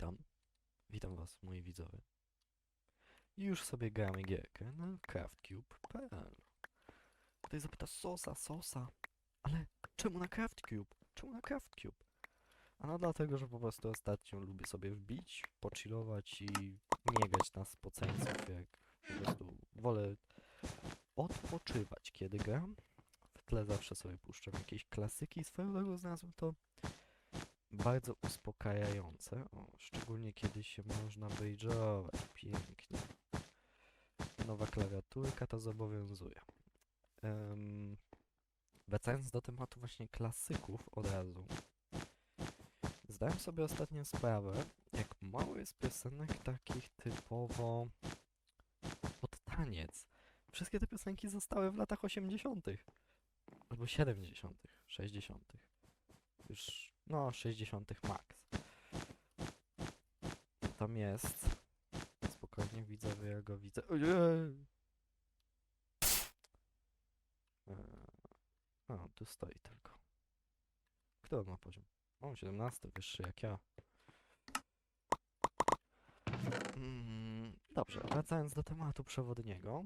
witam. Witam was, moi widzowie. I już sobie gramy gierkę na craftcube.pl. Ktoś zapyta, sosa, sosa, ale czemu na craftcube? Czemu na craftcube? A no dlatego, że po prostu ostatnio lubię sobie wbić, pochillować i nie grać na spoceńców, jak po prostu wolę odpoczywać, kiedy gram. W tle zawsze sobie puszczam jakieś klasyki. Swoją drogą znalazłem to bardzo uspokajające. O, szczególnie kiedy się można bridge'ować. Pięknie. Nowa klawiaturka to zobowiązuje. Um, wracając do tematu właśnie klasyków od razu. Zdałem sobie ostatnio sprawę, jak mało jest piosenek takich typowo pod taniec. Wszystkie te piosenki zostały w latach 80. albo 70., 60. Już, no, 60. max. Tam jest. Spokojnie widzę, ja go widzę. Ojej! Eee, A, tu stoi tylko. Kto ma poziom? O, 17, wyższy jak ja. Mm, dobrze, wracając do tematu przewodniego.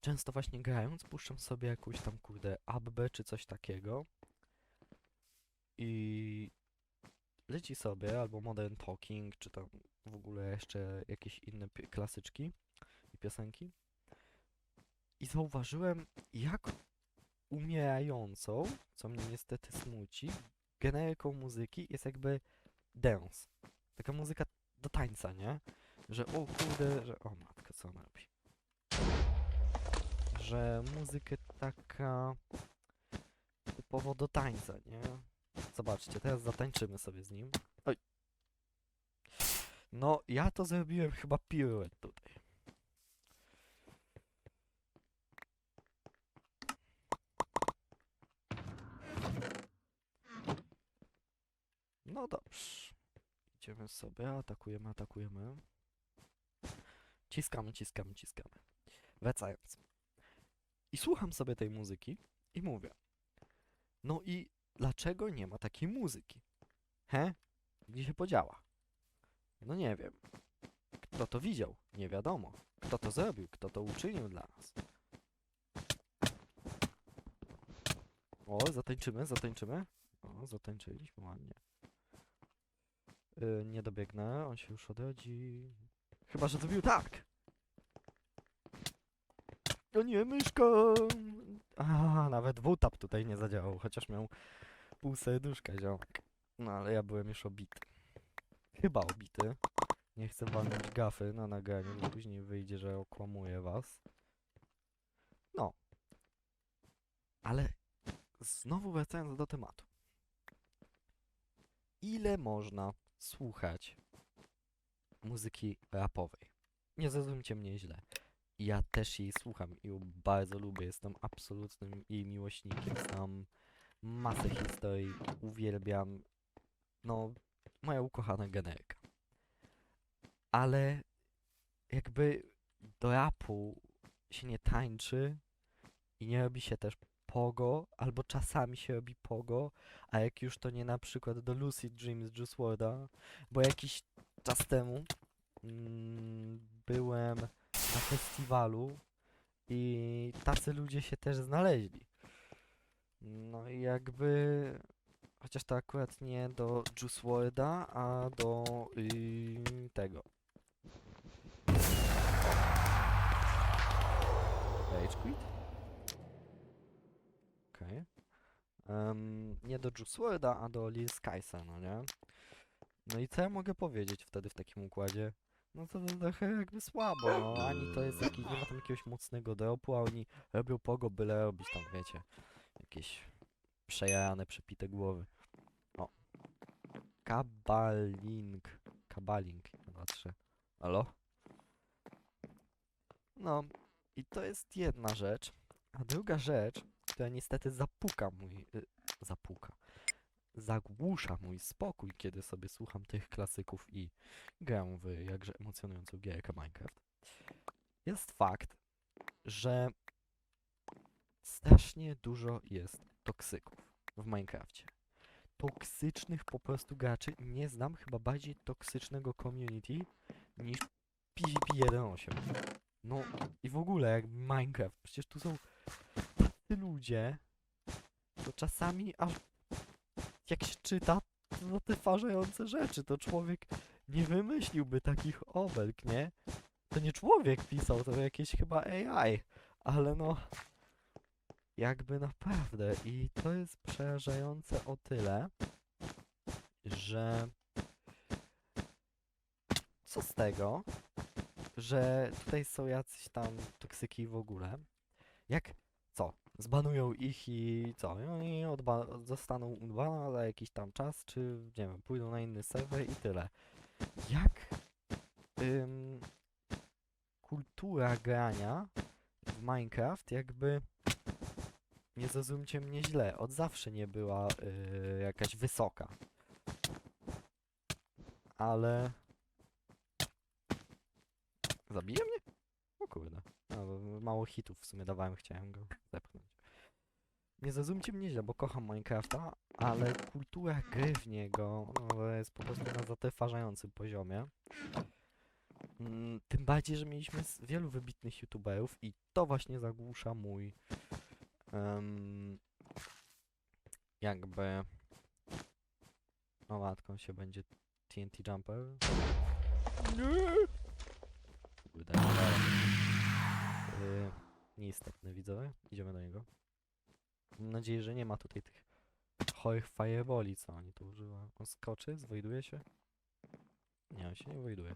Często właśnie grając, puszczam sobie jakąś tam, kurde, abbę czy coś takiego. I leci sobie albo Modern Talking, czy tam w ogóle jeszcze jakieś inne klasyczki i piosenki. I zauważyłem, jak umierającą, co mnie niestety smuci, generyką muzyki jest jakby dance. Taka muzyka do tańca, nie? Że o kurde, że o matko, co ona robi? Że muzykę taka typowo do tańca, nie? Zobaczcie, teraz zatańczymy sobie z nim. Oj. No, ja to zrobiłem chyba piruet tutaj. No dobrze. Idziemy sobie, atakujemy, atakujemy. Ciskamy, ciskamy, ciskamy. Wracając. I słucham sobie tej muzyki i mówię. No i dlaczego nie ma takiej muzyki? He? Gdzie się podziała? No nie wiem. Kto to widział? Nie wiadomo. Kto to zrobił? Kto to uczynił dla nas? O, zatańczymy, zatańczymy. O, zatańczyliśmy ładnie. Yy, nie dobiegnę, on się już odrodzi. Chyba, że zrobił tak! O nie, myszka! A, nawet W-tap tutaj nie zadziałał, chociaż miał pół serduszka ziomek. No ale ja byłem już obity. Chyba obity. Nie chcę walnąć gafy na nagraniu, bo później wyjdzie, że okłamuję was. No. Ale znowu wracając do tematu. Ile można słuchać muzyki rapowej? Nie zrozumcie mnie źle. Ja też jej słucham i ją bardzo lubię. Jestem absolutnym jej miłośnikiem. Znam masę historii, uwielbiam. No, moja ukochana generyka. Ale jakby do rapu się nie tańczy i nie robi się też pogo, albo czasami się robi pogo, a jak już to nie na przykład do Lucid Dreams Juice WRLD'a, bo jakiś czas temu mm, byłem na festiwalu i tacy ludzie się też znaleźli. No i jakby, chociaż to akurat nie do Juice WRLD'a, a do yy, tego. Rage Quit? Okej. Em, nie do Juice WRLD'a, a do Lil Skysa, no nie? No i co ja mogę powiedzieć wtedy w takim układzie? No to, trochę jakby słabo, no. Ani to jest jakiś, nie ma tam jakiegoś mocnego dropu, a oni robią pogo, byle robić tam, wiecie, jakieś przejarane, przepite głowy. O. Kabalink, dwa, trzy. Halo? No, i to jest jedna rzecz. A druga rzecz, która niestety zapuka mój... Y, zapuka. Zagłusza mój spokój, kiedy sobie słucham tych klasyków i gram w jakże emocjonującą gierkę Minecraft, jest fakt, że strasznie dużo jest toksyków w Minecrafcie. toksycznych po prostu graczy. Nie znam chyba bardziej toksycznego community niż PvP 1.8. No i w ogóle jak Minecraft. Przecież tu są tacy ludzie, to czasami aż jak się czyta to zatyważające rzeczy, to człowiek nie wymyśliłby takich obelg, nie? To nie człowiek pisał, to jakieś chyba AI, ale no jakby naprawdę i to jest przerażające o tyle, że co z tego, że tutaj są jacyś tam toksyki w ogóle, jak zbanują ich i co, i oni odba- zostaną udbana za jakiś tam czas, czy nie wiem, pójdą na inny serwer i tyle. Jak ym, kultura grania w Minecraft jakby nie zrozumcie mnie źle, od zawsze nie była y, jakaś wysoka. Ale... Zabije mnie? O kurde. Bo mało hitów w sumie dawałem, chciałem go zepchnąć. Nie zrozumcie mnie źle, bo kocham Minecrafta, ale kultura gry w niego no, jest po prostu na zatrważającym poziomie. Mm, Tym bardziej, że mieliśmy wielu wybitnych youtuberów i to właśnie zagłusza mój em, jakby o matką się będzie TNT Jumper. Nie! Yy, nieistotne widzowie, idziemy do niego mam nadzieję, że nie ma tutaj tych chorych fireboli, co oni tu używają on skoczy, zwojduje się nie, on się nie wojduje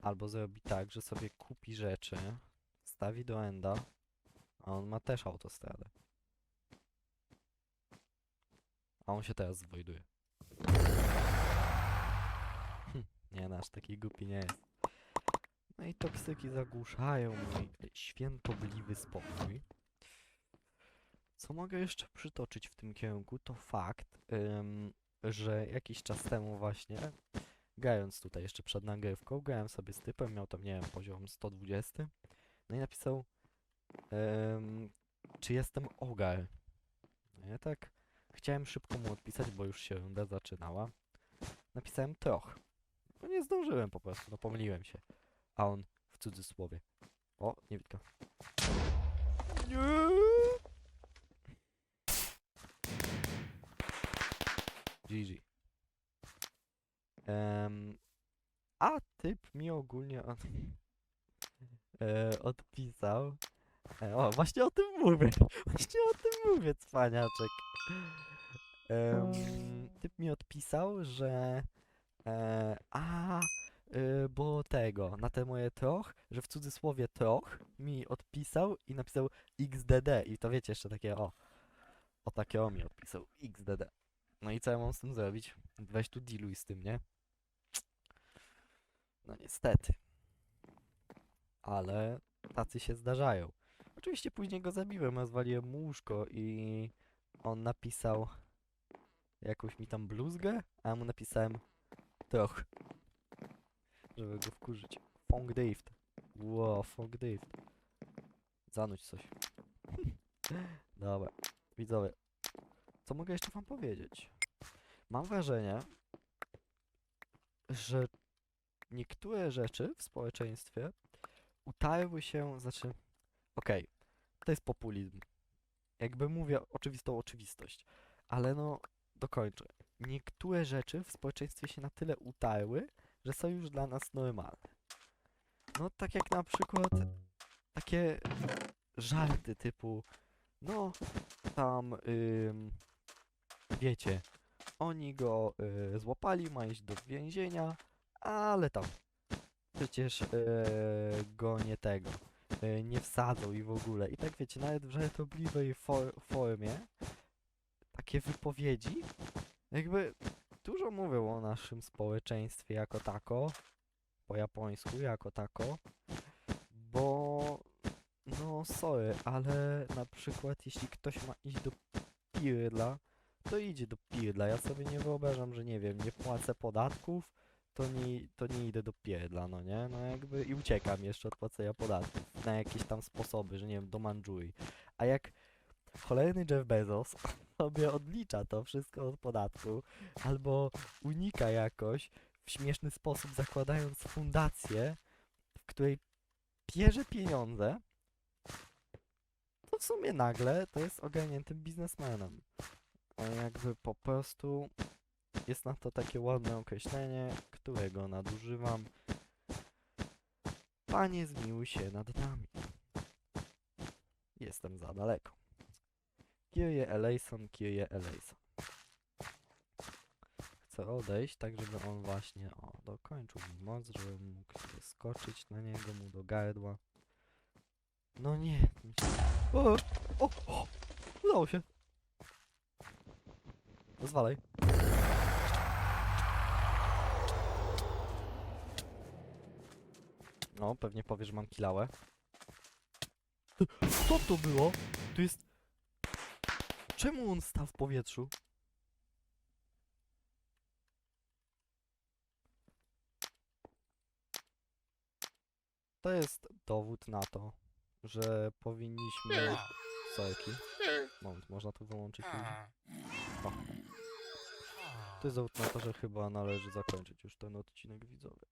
albo zrobi tak, że sobie kupi rzeczy stawi do enda a on ma też autostradę. A on się teraz zwojduje. Hm, nie, nasz taki głupi nie jest. No i toksyki zagłuszają mój świętobliwy spokój. Co mogę jeszcze przytoczyć w tym kierunku, to fakt, ym, że jakiś czas temu właśnie, grając tutaj jeszcze przed nagrywką, grałem sobie z typem, miał tam, nie wiem, poziom 120. No i napisał, Em, czy jestem ogar? No Ja tak chciałem szybko mu odpisać, bo już się runda zaczynała. Napisałem troch. No nie zdążyłem po prostu, no pomyliłem się. A on w cudzysłowie. O, nie witka. Nie! GG. Em, a typ mi ogólnie od, e, odpisał. E, o, właśnie o tym mówię. Właśnie o tym mówię, cwaniaczek. Em, typ mi odpisał, że e, a, y, bo tego, na te moje troch, że w cudzysłowie troch mi odpisał i napisał XDD i to wiecie, jeszcze takie o, o takie o mi odpisał, XDD. No i co ja mam z tym zrobić? Weź tu dealuj z tym, nie? No niestety. Ale tacy się zdarzają. Oczywiście później go zabiłem, rozwaliłem mu łóżko i on napisał jakąś mi tam bluzgę, a ja mu napisałem troch, żeby go wkurzyć. Fong Drift. Wow, Fong Drift. Zanuć coś. Dobra, widzowie. Co mogę jeszcze wam powiedzieć? Mam wrażenie, że niektóre rzeczy w społeczeństwie utarły się, znaczy Okej, to jest populizm. Jakby mówię oczywistą oczywistość, ale no dokończę. Niektóre rzeczy w społeczeństwie się na tyle utarły, że są już dla nas normalne. No tak jak na przykład takie żarty typu no tam wiecie, oni go y, złapali, ma iść do więzienia, ale tam przecież y, go nie tego y, nie wsadzą i w ogóle. I tak wiecie, nawet w żartobliwej for formie takie wypowiedzi jakby dużo mówią o naszym społeczeństwie jako tako, po japońsku jako tako, bo no sorry, ale na przykład jeśli ktoś ma iść do pirdla, to idzie do pirdla. Ja sobie nie wyobrażam, że nie wiem, nie płacę podatków, to nie, to nie idę do pierdla, no nie? No jakby i uciekam jeszcze od płacenia podatków na jakieś tam sposoby, że nie wiem, do Mandżurii. A jak cholerny Jeff Bezos sobie odlicza to wszystko od podatku, albo unika jakoś w śmieszny sposób, zakładając fundację, w której bierze pieniądze, to w sumie nagle to jest ogarniętym biznesmenem. Jakby po prostu jest na to takie ładne określenie, którego nadużywam. Panie, zmiłuj się nad nami. Jestem za daleko. Kyrie Eleison, Kyrie Eleison. Chcę odejść, tak żeby on właśnie, o, dokończył mi moc, żebym mógł skoczyć na niego, mu do gardła. No nie. O, o, o, udało się. Zwalaj. No, pewnie powiesz, że mam kilałę. Co to było? Tu jest... Czemu on stał w powietrzu? To jest dowód na to, że powinniśmy... Sorki. Moment, można tu wyłączyć? O. To jest na że chyba należy zakończyć już ten odcinek widzowy.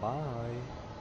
Bye!